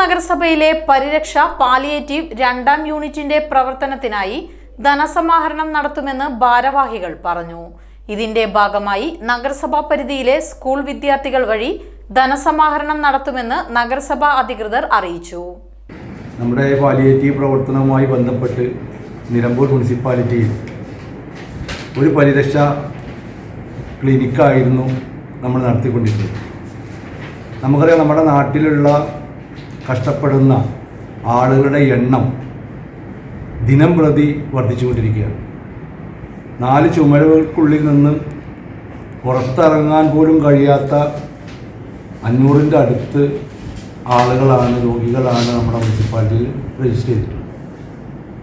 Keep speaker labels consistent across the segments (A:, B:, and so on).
A: നഗരസഭയിലെ പരിരക്ഷ പാലിയേറ്റീവ് രണ്ടാം യൂണിറ്റിന്റെ പ്രവർത്തനത്തിനായി ധനസമാഹരണം നടത്തുമെന്ന് ഭാരവാഹികൾ പറഞ്ഞു. ഇതിന്റെ ഭാഗമായി നഗരസഭാ പരിധിയിലെ സ്കൂൾ വിദ്യാർത്ഥികൾ വഴി ധനസമാഹരണം നടത്തുമെന്ന് നഗരസഭാ അധികൃതർ അറിയിച്ചു.
B: നമ്മുടെ പാലിയേറ്റീവ് പ്രവർത്തനവുമായി ബന്ധപ്പെട്ട് നിലമ്പൂർ മുനിസിപ്പാലിറ്റിയിൽ ഒരു പരിരക്ഷ ക്ലിനിക്കായിരുന്നു നമ്മൾ നടത്തിക്കൊണ്ടിരുന്നത്. നമുക്കറിയാം നമ്മുടെ നാട്ടിലുള്ള കഷ്ടപ്പെടുന്ന ആളുകളുടെ എണ്ണം ദിനം പ്രതി വർദ്ധിച്ചുകൊണ്ടിരിക്കുകയാണ്. നാല് ചുമരുകൾക്കുള്ളിൽ നിന്ന് പുറത്തിറങ്ങാൻ പോലും കഴിയാത്ത അഞ്ഞൂറിന്റെ അടുത്ത് ആളുകളാണ് രോഗികളാണ് നമ്മുടെ മുനിസിപ്പാലിറ്റിയിൽ രജിസ്റ്റർ ചെയ്തിട്ടുള്ളത്.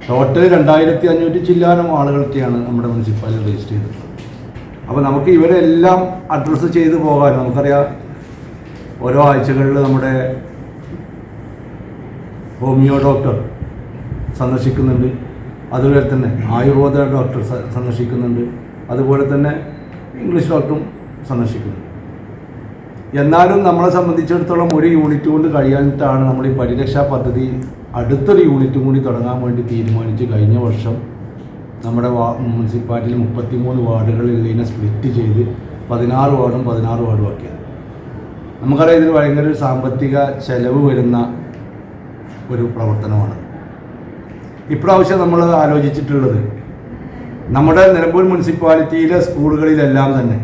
B: ടോട്ടൽ രണ്ടായിരത്തി അഞ്ഞൂറ്റി ചില്ലാനം ആളുകളൊക്കെയാണ് നമ്മുടെ മുനിസിപ്പാലിറ്റി രജിസ്റ്റർ ചെയ്തിട്ടുള്ളത്. അപ്പോൾ നമുക്ക് ഇവരെല്ലാം അഡ്രസ്സ് ചെയ്തു പോകാൻ നമുക്കറിയാം ഓരോ ആഴ്ചകളിൽ നമ്മുടെ ഹോമിയോ ഡോക്ടർ സന്ദർശിക്കുന്നുണ്ട്. അതുപോലെ തന്നെ ആയുർവേദ ഡോക്ടർ സന്ദർശിക്കുന്നുണ്ട്. അതുപോലെ തന്നെ ഇംഗ്ലീഷ് ഡോക്ടറും സന്ദർശിക്കുന്നുണ്ട്. എന്നാലും നമ്മളെ സംബന്ധിച്ചിടത്തോളം ഒരു യൂണിറ്റ് കൊണ്ട് കഴിയാനിട്ടാണ് നമ്മൾ ഈ പരിരക്ഷാ പദ്ധതി അടുത്തൊരു യൂണിറ്റും കൂടി തുടങ്ങാൻ വേണ്ടി തീരുമാനിച്ച് കഴിഞ്ഞ വർഷം നമ്മുടെ വാ മുനിസിപ്പാലിറ്റിയിൽ മുപ്പത്തിമൂന്ന് വാർഡുകളിൽ ഇതിനെ സ്പ്ലിറ്റ് ചെയ്ത് പതിനാറ് വാർഡും പതിനാറ് വാർഡും ആക്കിയത്. നമുക്കറിയാം ഇതിന് ഭയങ്കര ഒരു സാമ്പത്തിക ചെലവ് വരുന്ന ഒരു പ്രവർത്തനമാണ്. ഇപ്രാവശ്യം നമ്മൾ ആലോചിച്ചിട്ടുള്ളത് നമ്മുടെ നിലമ്പൂർ മുനിസിപ്പാലിറ്റിയിലെ സ്കൂളുകളിലെല്ലാം തന്നെ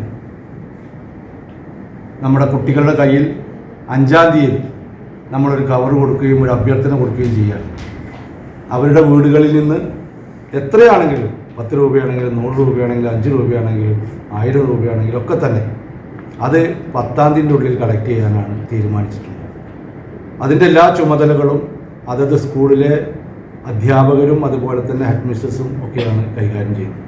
B: നമ്മുടെ കുട്ടികളുടെ കയ്യിൽ അഞ്ചാം തീയതി നമ്മളൊരു കവർ കൊടുക്കുകയും ഒരു അഭ്യർത്ഥന കൊടുക്കുകയും ചെയ്യുക അവരുടെ വീടുകളിൽ നിന്ന് എത്രയാണെങ്കിലും പത്ത് രൂപയാണെങ്കിലും നൂറ് രൂപയാണെങ്കിലും അഞ്ച് രൂപയാണെങ്കിലും ആയിരം രൂപയാണെങ്കിലും ഒക്കെ തന്നെ അത് പത്താം തീയതിന്റെ ഉള്ളിൽ കളക്ട് ചെയ്യാനാണ് തീരുമാനിച്ചിട്ടുള്ളത്. അതിന്റെ എല്ലാ ചുമതലകളും അതത് സ്കൂളിലെ അധ്യാപകരും അതുപോലെ തന്നെ ഹെഡ് മിസ്റ്റേഴ്സും ഒക്കെയാണ് കൈകാര്യം ചെയ്യുന്നത്.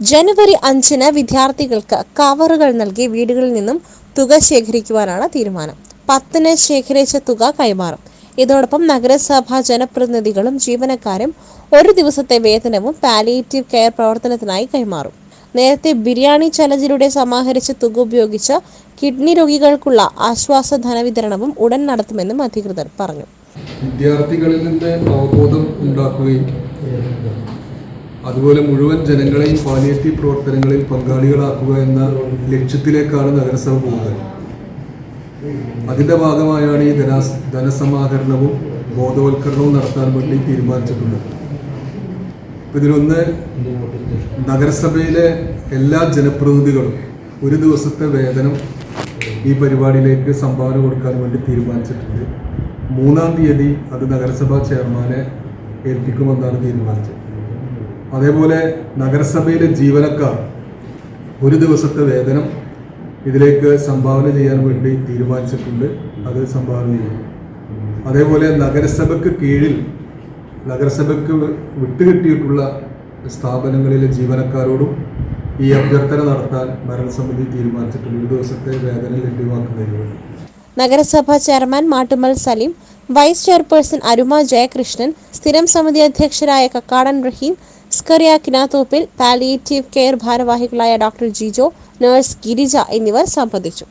C: ജനുവരി അഞ്ചിന് വിദ്യാർത്ഥികൾക്ക് കവറുകൾ നൽകി വീടുകളിൽ നിന്നും തുക ശേഖരിക്കുവാനാണ് തീരുമാനം. പത്തിന് ശേഖരിച്ച തുക കൈമാറും. ഇതോടൊപ്പം നഗരസഭാ ജനപ്രതിനിധികളും ജീവനക്കാരും ഒരു ദിവസത്തെ വേതനവും പാലിയേറ്റീവ് കെയർ പ്രവർത്തനത്തിനായി കൈമാറും. നേരത്തെ ബിരിയാണി ചലഞ്ചിലൂടെ സമാഹരിച്ച തുക ഉപയോഗിച്ച കിഡ്നി രോഗികൾക്കുള്ള ആശ്വാസ ധനവിതരണവും ഉടൻ നടത്തുമെന്നും അധികൃതർ പറഞ്ഞു.
D: വിദ്യാർത്ഥികളിൽ നിന്ന് അവബോധം ഉണ്ടാക്കുകയും അതുപോലെ മുഴുവൻ ജനങ്ങളെയും പാലിയേറ്റീവ് പ്രവർത്തനങ്ങളിൽ പങ്കാളികളാക്കുക എന്ന ലക്ഷ്യത്തിലേക്കാണ് നഗരസഭ പോകുന്നത്. അതിന്റെ ഭാഗമായാണ് ഈ ധനാസ് ധനസമാഹരണവും ബോധവൽക്കരണവും നടത്താൻ വേണ്ടി തീരുമാനിച്ചിട്ടുള്ളത്. ഇതിലൊന്ന് നഗരസഭയിലെ എല്ലാ ജനപ്രതിനിധികളും ഒരു ദിവസത്തെ വേതനം ഈ പരിപാടിയിലേക്ക് സംഭാവന കൊടുക്കാൻ വേണ്ടി തീരുമാനിച്ചിട്ടുണ്ട്. മൂന്നാം തീയതി അത് നഗരസഭാ ചെയർമാനെ ഏൽപ്പിക്കുമെന്നാണ് തീരുമാനിച്ചത്. അതേപോലെ നഗരസഭയിലെ ജീവനക്കാർ ഒരു ദിവസത്തെ വേതനം ഇതിലേക്ക് സംഭാവന ചെയ്യാൻ വേണ്ടി തീരുമാനിച്ചിട്ടുണ്ട്. അത് സംഭാവന ചെയ്യും അതേപോലെ നഗരസഭയ്ക്ക് കീഴിൽ നഗരസഭയ്ക്ക് വിട്ടുകിട്ടിയിട്ടുള്ള സ്ഥാപനങ്ങളിലെ ജീവനക്കാരോടും ഈ അഭ്യർത്ഥന നടത്താൻ ഭരണസമിതി തീരുമാനിച്ചിട്ടുണ്ട്. ഒരു ദിവസത്തെ വേതനം ലഭ്യമാക്കുന്നതിന് വേണ്ടി.
C: നഗരസഭാ chairman Mattumal Saleem vice chairperson Aruma Jayakrishnan സ്ഥിരം സമിതി അധ്യക്ഷരായ കക്കാടൻ റഹീം സ്കറിയ കിനാത്തോപ്പിൽ പാലിയേറ്റീവ് കെയർ ഭാരവാഹികളായ ഡോക്ടർ ജിജോ നഴ്സ് ഗിരിജ എന്നിവർ സംബന്ധിച്ചു.